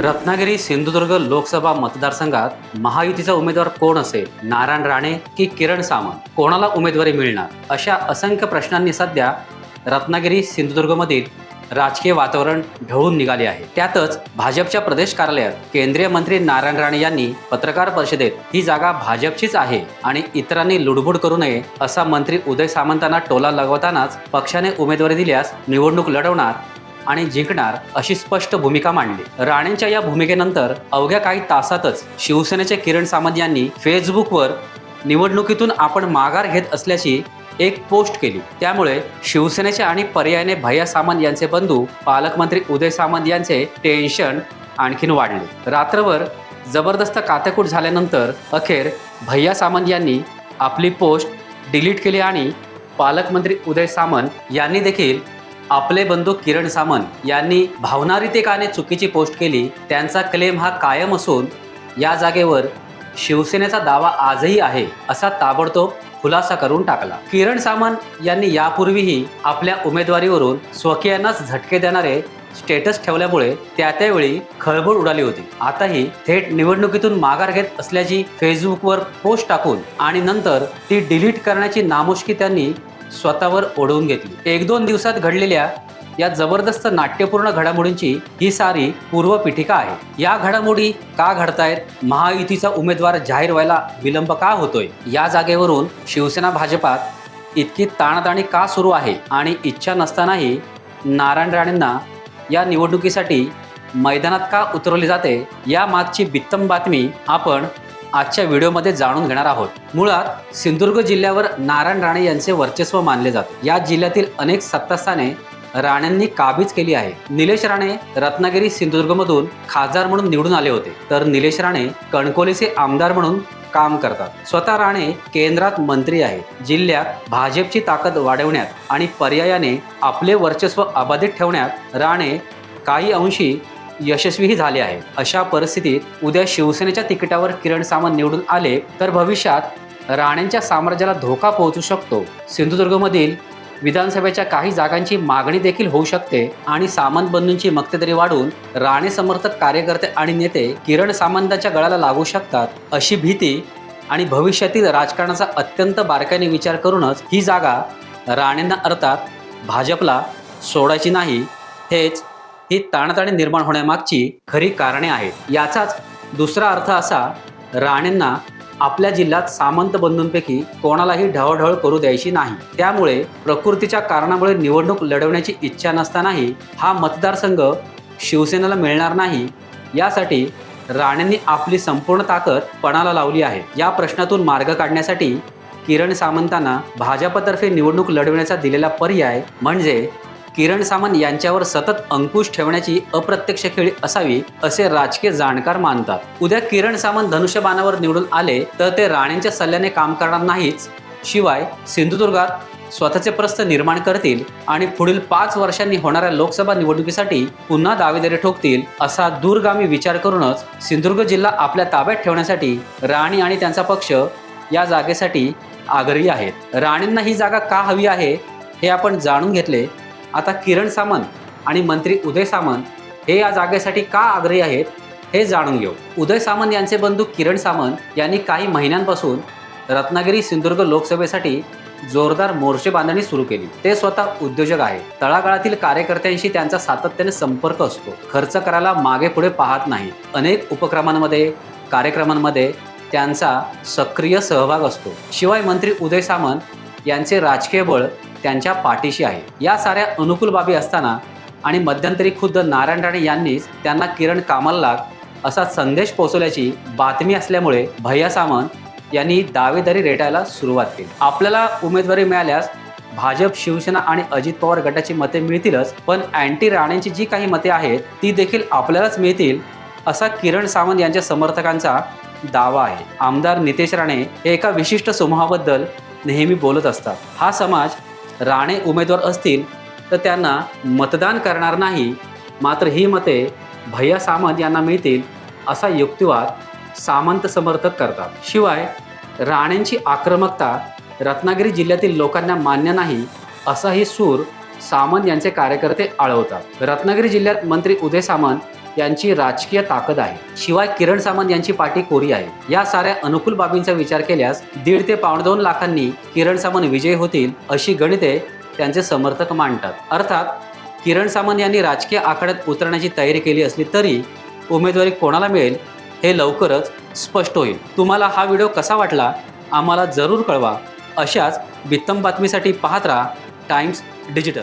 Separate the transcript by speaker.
Speaker 1: रत्नागिरी सिंधुदुर्ग लोकसभा मतदारसंघात महायुतीचा उमेदवार कोण असेल? नारायण राणे की किरण सामंत कोणाला उमेदवारी मिळणार? अशा असंख्य प्रश्नांनी सध्या रत्नागिरी सिंधुदुर्गमधील राजकीय वातावरण ढवळून निघाले आहे. त्यातच भाजपच्या प्रदेश कार्यालयात केंद्रीय मंत्री नारायण राणे यांनी पत्रकार परिषदेत ही जागा भाजपचीच आहे आणि इतरांनी लुडबुड करू नये असा मंत्री उदय सामंतांना टोला लगवतानाच पक्षाने उमेदवारी दिल्यास निवडणूक लढवणार आणि जिंकणार अशी स्पष्ट भूमिका मांडली. राणेंच्या या भूमिकेनंतर अवघ्या काही तासातच शिवसेनेचे किरण सामंत यांनी फेसबुकवर निवडणुकीतून आपण माघार घेत असल्याची एक पोस्ट केली. त्यामुळे शिवसेनेचे आणि पर्यायाने भैया सामंत यांचे बंधू पालकमंत्री उदय सामंत यांचे टेन्शन आणखीन वाढले. रात्रभर जबरदस्त कातेकूट झाल्यानंतर अखेर भैया सामंत यांनी आपली पोस्ट डिलीट केली आणि पालकमंत्री उदय सामंत यांनी देखील आपले बंधू किरण सामंत यांनी भावनारितिकाने चुकीची पोस्ट केली त्यांचा क्लेम हा कायम असून या जागेवर शिवसेनेचा दावा आजही आहे असा ताबडतोब खुलासा करून टाकला. किरण सामंत यांनी यापूर्वीही आपल्या उमेदवारीवरून स्वकीयांनाच झटके देणारे स्टेटस ठेवल्यामुळे त्या त्यावेळी खळबळ उडाली होती. आताही थेट निवडणुकीतून माघार घेत असल्याची फेसबुकवर पोस्ट टाकून आणि नंतर ती डिलीट करण्याची नामुष्की त्यांनी स्वतःवर ओढवून घेतली. एक दोन दिवसात घडलेल्या या जबरदस्त नाट्यपूर्ण घडामोडींची ही सारी पूर्वपीठिका आहे. या घडामोडी का घडतायत? महायुतीचा उमेदवार जाहीर व्हायला विलंब का होतोय? या जागेवरून शिवसेना भाजपात इतकी ताणताणी का सुरू आहे? आणि इच्छा नसतानाही नारायण राणेंना या निवडणुकीसाठी मैदानात का उतरवली जाते? या मागची बित्तम बातमी आपण आजच्या व्हिडिओमध्ये जाणून घेणार आहोत. मुळात सिंधुदुर्ग जिल्ह्यावर नारायण राणे यांचे वर्चस्व मानले जाते. या जिल्ह्यातील अनेक सत्तास्थाने राणेंनी काबीज केली आहे. निलेश राणे रत्नागिरी सिंधुदुर्गमधून खासदार म्हणून निवडून आले होते. तर निलेश राणे कणकोलीचे आमदार म्हणून काम करतात. स्वतः राणे केंद्रात मंत्री आहेत. जिल्ह्यात भाजपची ताकद वाढवण्यात आणि पर्यायाने आपले वर्चस्व अबाधित ठेवण्यात राणे काही अंशी यशस्वीही झाले आहे अशा परिस्थितीत उद्या शिवसेनेच्या तिकिटावर किरण सामंत निवडून आले तर भविष्यात राणेंच्या साम्राज्याला धोका पोहोचू शकतो. सिंधुदुर्गमधील विधानसभेच्या काही जागांची मागणी देखील होऊ शकते आणि सामंत बंधूंची मक्तेदारी वाढून राणे समर्थक कार्यकर्ते आणि नेते किरण सामंतांच्या गळाला लागू शकतात. अशी भीती आणि भविष्यातील राजकारणाचा अत्यंत बारकाईने विचार करूनच ही जागा राणेंना अर्थात भाजपला सोडायची नाही हेच ही ताणताणी निर्माण होण्यामागची खरी कारणे आहेत. याचाच दुसरा अर्थ असा राणेंना आपल्या जिल्ह्यात सामंत बंधूंपैकी कोणालाही ढवळढवळ करू द्यायची नाही. त्यामुळे प्रकृतीच्या कारणामुळे निवडणूक लढवण्याची इच्छा नसतानाही हा मतदारसंघ शिवसेनेला मिळणार नाही. यासाठी राणेंनी आपली संपूर्ण ताकद पणाला लावली आहे. या प्रश्नातून मार्ग काढण्यासाठी किरण सामंतांना भाजपतर्फे निवडणूक लढवण्याचा दिलेला पर्याय म्हणजे किरण सामंत यांच्यावर सतत अंकुश ठेवण्याची अप्रत्यक्ष खेळी असावी असे राजकीय जाणकार मानतात. उद्या किरण सामंत धनुष्यबाणावर निवडून आले तर ते राणेंच्या सल्ल्याने काम करणार नाहीच. शिवाय सिंधुदुर्गात स्वतःचे प्रस्थ निर्माण करतील आणि पुढील पाच वर्षांनी होणाऱ्या लोकसभा निवडणुकीसाठी पुन्हा दावेदारी ठोकतील असा दूरगामी विचार करूनच सिंधुदुर्ग जिल्हा आपल्या ताब्यात ठेवण्यासाठी राणे आणि त्यांचा पक्ष या जागेसाठी आग्रही आहेत. राणेंना ही जागा का हवी आहे हे आपण जाणून घेतले. आता किरण सामंत आणि मंत्री उदय सामंत हे या जागेसाठी का आग्रही आहेत हे जाणून घेऊ. उदय सामंत यांचे बंधू किरण सामंत यांनी काही महिन्यांपासून रत्नागिरी सिंधुदुर्ग लोकसभेसाठी जोरदार मोर्चे बांधणी सुरू केली. ते स्वतः उद्योजक आहेत. तळागाळातील कार्यकर्त्यांशी त्यांचा सातत्याने संपर्क असतो. खर्च करायला मागे पुढे पाहत नाही. अनेक उपक्रमांमध्ये कार्यक्रमांमध्ये त्यांचा सक्रिय सहभाग असतो. शिवाय मंत्री उदय सामंत यांचे राजकीय बळ त्यांच्या पाठीशी आहे. या साऱ्या अनुकूल बाबी असताना आणि मध्यंतरी खुद्द नारायण राणे यांनीच त्यांना किरण कामाला लाग असा संदेश पोहोचवल्याची बातमी असल्यामुळे भैया सामंत यांनी दावेदारी रेटायला सुरुवात केली. आपल्याला उमेदवारी मिळाल्यास भाजप शिवसेना आणि अजित पवार गटाची मते मिळतीलच पण अँटी राणेंची जी काही मते आहेत ती देखील आपल्यालाच मिळतील असा किरण सावंत यांच्या समर्थकांचा दावा आहे. आमदार नितेश राणे हे एका विशिष्ट समूहाबद्दल नेहमी बोलत असतात. हा समाज राणे उमेदवार असतील तर त्यांना मतदान करणार नाही. मात्र ही मते भैया सामंत यांना मिळतील असा युक्तिवाद सामंत समर्थक करतात. शिवाय राणेंची आक्रमकता रत्नागिरी जिल्ह्यातील लोकांना मान्य नाही असाही सूर सामंत यांचे कार्यकर्ते आळवतात. रत्नागिरी जिल्ह्यात मंत्री उदय सामंत यांची राजकीय ताकद आहे. शिवाय किरण सामंत यांची पाठी कोरी आहे. या साऱ्या अनुकूल बाबींचा विचार केल्यास दीड ते पावणे दोन लाखांनी किरण सामंत विजयी होतील अशी गणिते त्यांचे समर्थक मांडतात. अर्थात किरण सामंत यांनी राजकीय आखाड्यात उतरण्याची तयारी केली असली तरी उमेदवारी कोणाला मिळेल हे लवकरच स्पष्ट होईल. तुम्हाला हा व्हिडिओ कसा वाटला आम्हाला जरूर कळवा. अशाच बित्तम बातमीसाठी पाहत राहा टाइम्स डिजिटल.